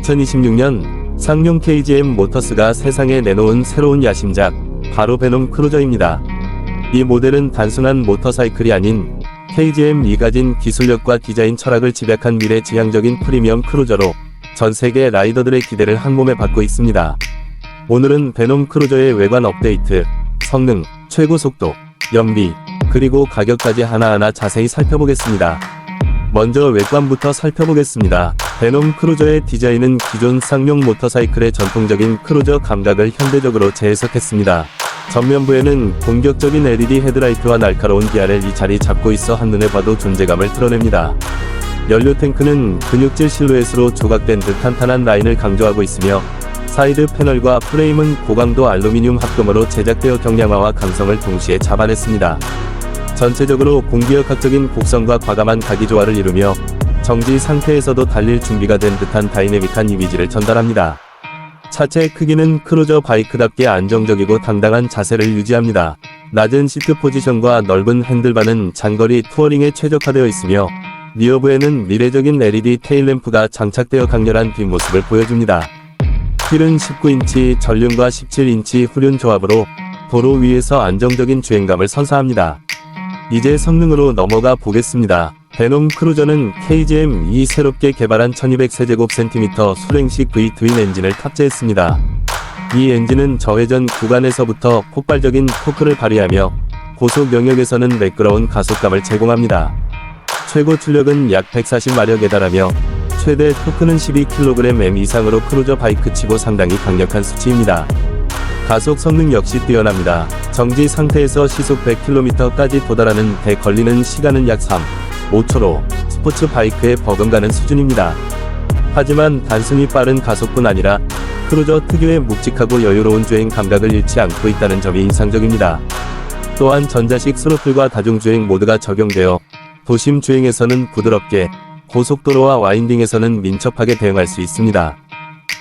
2026년 상용 KGM 모터스가 세상에 내놓은 새로운 야심작 바로 베놈 크루저입니다. 이 모델은 단순한 모터사이클이 아닌 KGM이 가진 기술력과 디자인 철학을 집약한 미래 지향적인 프리미엄 크루저로 전 세계 라이더들의 기대를 한 몸에 받고 있습니다. 오늘은 베놈 크루저의 외관 업데이트, 성능, 최고 속도, 연비, 그리고 가격까지 하나하나 자세히 살펴보겠습니다. 먼저 외관부터 살펴보겠습니다. 베놈 크루저의 디자인은 기존 쌍용 모터사이클의 전통적인 크루저 감각을 현대적으로 재해석했습니다. 전면부에는 공격적인 LED 헤드라이트와 날카로운 DRL이 자리 잡고 있어 한눈에 봐도 존재감을 드러냅니다. 연료 탱크는 근육질 실루엣으로 조각된 듯 탄탄한 라인을 강조하고 있으며 사이드 패널과 프레임은 고강도 알루미늄 합금으로 제작되어 경량화와 강성을 동시에 잡아냈습니다. 전체적으로 공기역학적인 곡선과 과감한 가기 조화를 이루며 정지 상태에서도 달릴 준비가 된 듯한 다이내믹한 이미지를 전달합니다. 차체 크기는 크루저 바이크답게 안정적이고 당당한 자세를 유지합니다. 낮은 시트 포지션과 넓은 핸들바는 장거리 투어링에 최적화되어 있으며 리어부에는 미래적인 LED 테일램프가 장착되어 강렬한 뒷모습을 보여줍니다. 휠은 19인치 전륜과 17인치 후륜 조합으로 도로 위에서 안정적인 주행감을 선사합니다. 이제 성능으로 넘어가 보겠습니다. 베놈 크루저는 KGM2 새롭게 개발한 1200세제곱센티미터 수랭식 V 트윈 엔진을 탑재했습니다. 이 엔진은 저회전 구간에서부터 폭발적인 토크를 발휘하며 고속 영역에서는 매끄러운 가속감을 제공합니다. 최고 출력은 약 140마력에 달하며 최대 토크는 12kgm 이상으로 크루저 바이크 치고 상당히 강력한 수치입니다. 가속 성능 역시 뛰어납니다. 정지 상태에서 시속 100km까지 도달하는 데 걸리는 시간은 약 3, 5초로 스포츠 바이크에 버금가는 수준입니다. 하지만 단순히 빠른 가속뿐 아니라 크루저 특유의 묵직하고 여유로운 주행 감각을 잃지 않고 있다는 점이 인상적입니다. 또한 전자식 스로틀과 다중주행 모드가 적용되어 도심 주행에서는 부드럽게 고속도로와 와인딩에서는 민첩하게 대응할 수 있습니다.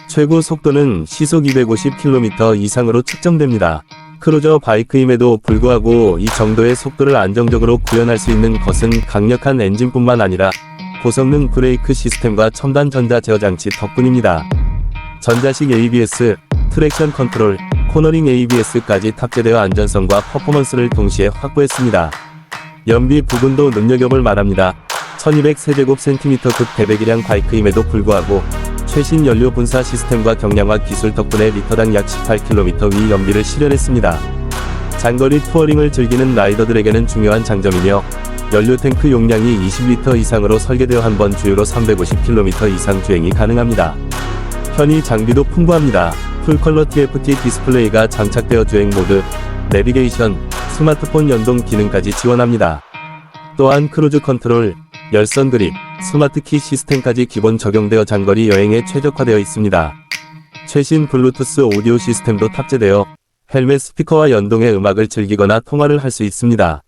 최고 속도는 시속 250km 이상으로 측정됩니다. 크루저 바이크임에도 불구하고 이 정도의 속도를 안정적으로 구현할 수 있는 것은 강력한 엔진뿐만 아니라 고성능 브레이크 시스템과 첨단 전자 제어 장치 덕분입니다. 전자식 ABS, 트랙션 컨트롤, 코너링 ABS까지 탑재되어 안전성과 퍼포먼스를 동시에 확보했습니다. 연비 부분도 눈여겨볼 만합니다. 1200세제곱센티미터급 대배기량 바이크임에도 불구하고 최신 연료 분사 시스템과 경량화 기술 덕분에 리터당 약 18km 위 연비를 실현했습니다. 장거리 투어링을 즐기는 라이더들에게는 중요한 장점이며 연료 탱크 용량이 20리터 이상으로 설계되어 한 번 주유로 350km 이상 주행이 가능합니다. 편의 장비도 풍부합니다. 풀컬러 TFT 디스플레이가 장착되어 주행 모드, 내비게이션, 스마트폰 연동 기능까지 지원합니다. 또한 크루즈 컨트롤, 열선 그립, 스마트 키 시스템까지 기본 적용되어 장거리 여행에 최적화되어 있습니다. 최신 블루투스 오디오 시스템도 탑재되어 헬멧 스피커와 연동해 음악을 즐기거나 통화를 할 수 있습니다.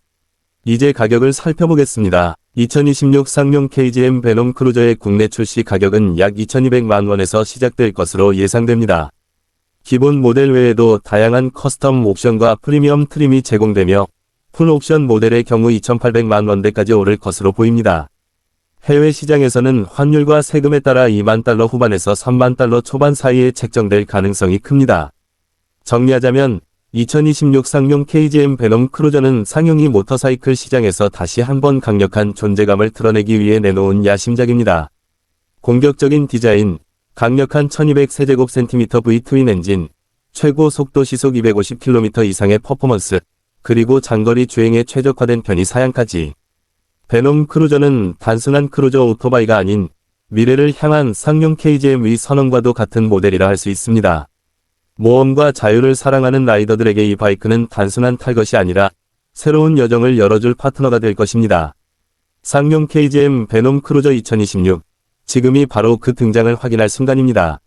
이제 가격을 살펴보겠습니다. 2026 쌍용 KGM 베놈 크루저의 국내 출시 가격은 약 2200만 원에서 시작될 것으로 예상됩니다. 기본 모델 외에도 다양한 커스텀 옵션과 프리미엄 트림이 제공되며 풀 옵션 모델의 경우 2800만 원대까지 오를 것으로 보입니다. 해외 시장에서는 환율과 세금에 따라 2만 달러 후반에서 3만 달러 초반 사이에 책정될 가능성이 큽니다. 정리하자면 2026 쌍용 KGM 베놈 크루저는 상용이 모터사이클 시장에서 다시 한번 강력한 존재감을 드러내기 위해 내놓은 야심작입니다. 공격적인 디자인, 강력한 1200세제곱센티미터 V 트윈 엔진, 최고 속도 시속 250km 이상의 퍼포먼스, 그리고 장거리 주행에 최적화된 편의 사양까지. 베놈 크루저는 단순한 크루저 오토바이가 아닌 미래를 향한 상용 KGM의 선언과도 같은 모델이라 할 수 있습니다. 모험과 자유를 사랑하는 라이더들에게 이 바이크는 단순한 탈 것이 아니라 새로운 여정을 열어줄 파트너가 될 것입니다. 상용 KGM 베놈 크루저 2026. 지금이 바로 그 등장을 확인할 순간입니다.